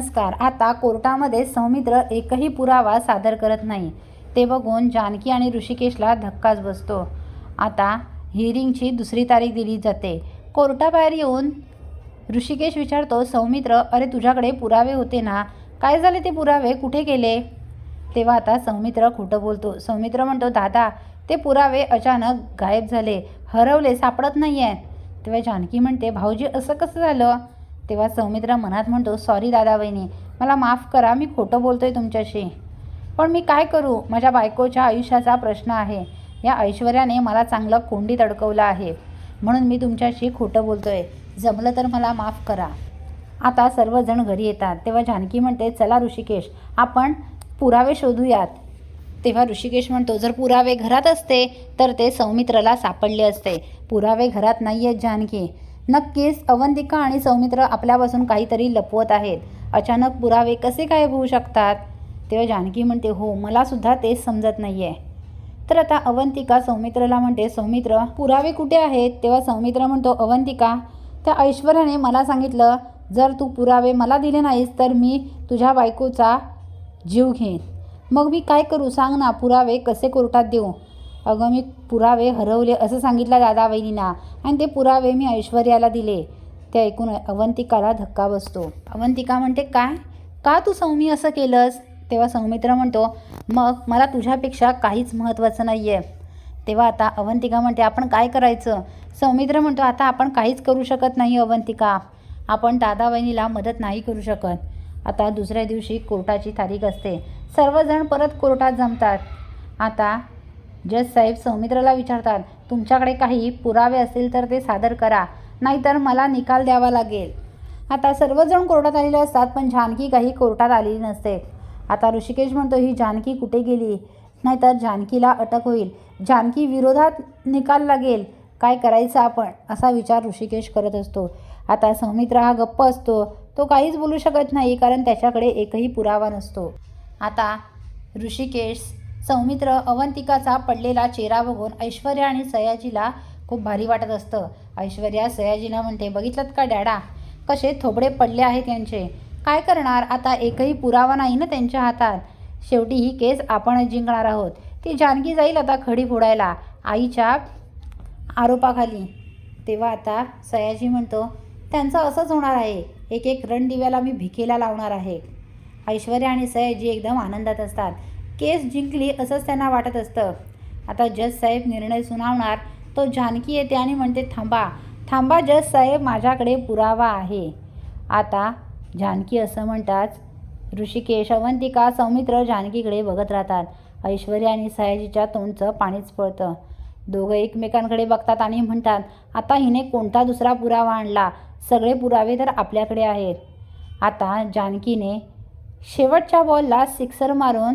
नमस्कार. आता कोर्टामध्ये सौमित्र एकही पुरावा सादर करत नाही. ते बघून जानकी आणि ऋषिकेशला धक्काच बसतो. आता हिअरिंगची दुसरी तारीख दिली जाते. कोर्टाबाहेर येऊन ऋषिकेश विचारतो सौमित्र अरे तुझ्याकडे पुरावे होते ना? काय झाले ते पुरावे? कुठे गेले? तेव्हा आता सौमित्र खोटं बोलतो. सौमित्र म्हणतो दादा ते पुरावे अचानक गायब झाले. हरवले सापडत नाही आहेत तेव्हा जानकी म्हणते भाऊजी असं कसं झालं? तेव्हा सौमित्रा मनात म्हणतो सॉरी दादा वहिनी मला माफ करा मी खोटं बोलतोय तुमच्याशी. पण मी काय करू? माझ्या बायकोच्या आयुष्याचा प्रश्न आहे. या ऐश्वर्याने मला चांगलं कोंडीत अडकवलं आहे. म्हणून मी तुमच्याशी खोटं बोलतोय. जमलं तर मला माफ करा. आता सर्वजण घरी येतात. तेव्हा जानकी म्हणते चला ऋषिकेश आपण पुरावे शोधूयात. तेव्हा ऋषिकेश म्हणतो जर पुरावे घरात असते तर ते सौमित्रला सापडले असते. पुरावे घरात नाही आहेत जानकी. नक्कीच अवंतिका आणि सौमित्र आपल्यापासून काहीतरी लपवत आहेत. अचानक पुरावे कसे गायब होऊ शकतात? तेव्हा जानकी म्हणते हो मला सुद्धा तेच समजत नाही आहे तर आता अवंतिका सौमित्रला म्हणते सौमित्र पुरावे कुठे आहेत? तेव्हा सौमित्र म्हणतो अवंतिका त्या ऐश्वर्याने मला सांगितलं जर तू पुरावे मला दिले नाहीस तर मी तुझ्या बायकोचा जीव घेईन. मग मी काय करू? सांग ना पुरावे कसे कोर्टात देऊ? अगं मी पुरावे हरवले असं सांगितलं दादा वहिनीना आणि ते पुरावे मी ऐश्वर्याला दिले. ते ऐकून अवंतिकाला धक्का बसतो. अवंतिका म्हणते काय? का तू सौमी असं केलंस? तेव्हा सौमित्र म्हणतो मग मला तुझ्यापेक्षा काहीच महत्त्वाचं नाही आहे तेव्हा आता अवंतिका म्हणते आपण काय करायचं? सौमित्र म्हणतो आता आपण काहीच करू शकत नाही अवंतिका. आपण दादा वहिनीला मदत नाही करू शकत. आता दुसऱ्या दिवशी कोर्टाची तारीख असते. सर्वजण परत कोर्टात जमतात. आता जज साहेब सौमित्रला विचारतात तुमच्याकडे काही पुरावे असतील तर ते सादर करा नाहीतर मला निकाल द्यावा लागेल. आता सर्वजण कोर्टात आलेले असतात पण जानकी काही कोर्टात आलेली नसते. आता ऋषिकेश म्हणतो ही जानकी कुठे गेली? नाहीतर जानकीला अटक होईल. जानकी विरोधात निकाल लागेल. काय करायचं आपण? असा विचार ऋषिकेश करत असतो. आता सौमित्र हा गप्प असतो. तो काहीच बोलू शकत नाही कारण त्याच्याकडे एकही पुरावा नसतो. आता ऋषिकेश सौमित्र अवंतिकाचा पडलेला चेहरा बघून ऐश्वर्या आणि सयाजीला खूप भारी वाटत असतं. ऐश्वर्या सयाजीला म्हणते बघितलं का डॅडा? कसे थोबडे पडले आहेत यांचे? काय करणार? आता एकही पुरावा नाही ना त्यांच्या हातात. शेवटी ही केस आपणच जिंकणार आहोत. ती जानकी जाईल आता खडी फोडायला आईच्या आरोपाखाली. तेव्हा आता सयाजी म्हणतो त्यांचं असंच होणार आहे. एक एक रणदिव्याला मी भिकेला लावणार आहे. ऐश्वर्या आणि सयाजी एकदम आनंदात असतात. केस जिंकली असंच त्यांना वाटत असतं. आता जज साहेब निर्णय सुनावणार तो जानकी येते आणि म्हणते थांबा थांबा जज साहेब माझ्याकडे पुरावा आहे. आता जानकी असं म्हणताच ऋषिकेश अवंतिका सौमित्र जानकीकडे बघत राहतात. ऐश्वर्या आणि सयाजीच्या तोंडचं पाणीच पळतं दोघं एकमेकांकडे बघतात आणि म्हणतात आता हिने कोणता दुसरा पुरावा आणला? सगळे पुरावे तर आपल्याकडे आहेत. आता जानकीने शेवटच्या बॉलला सिक्सर मारून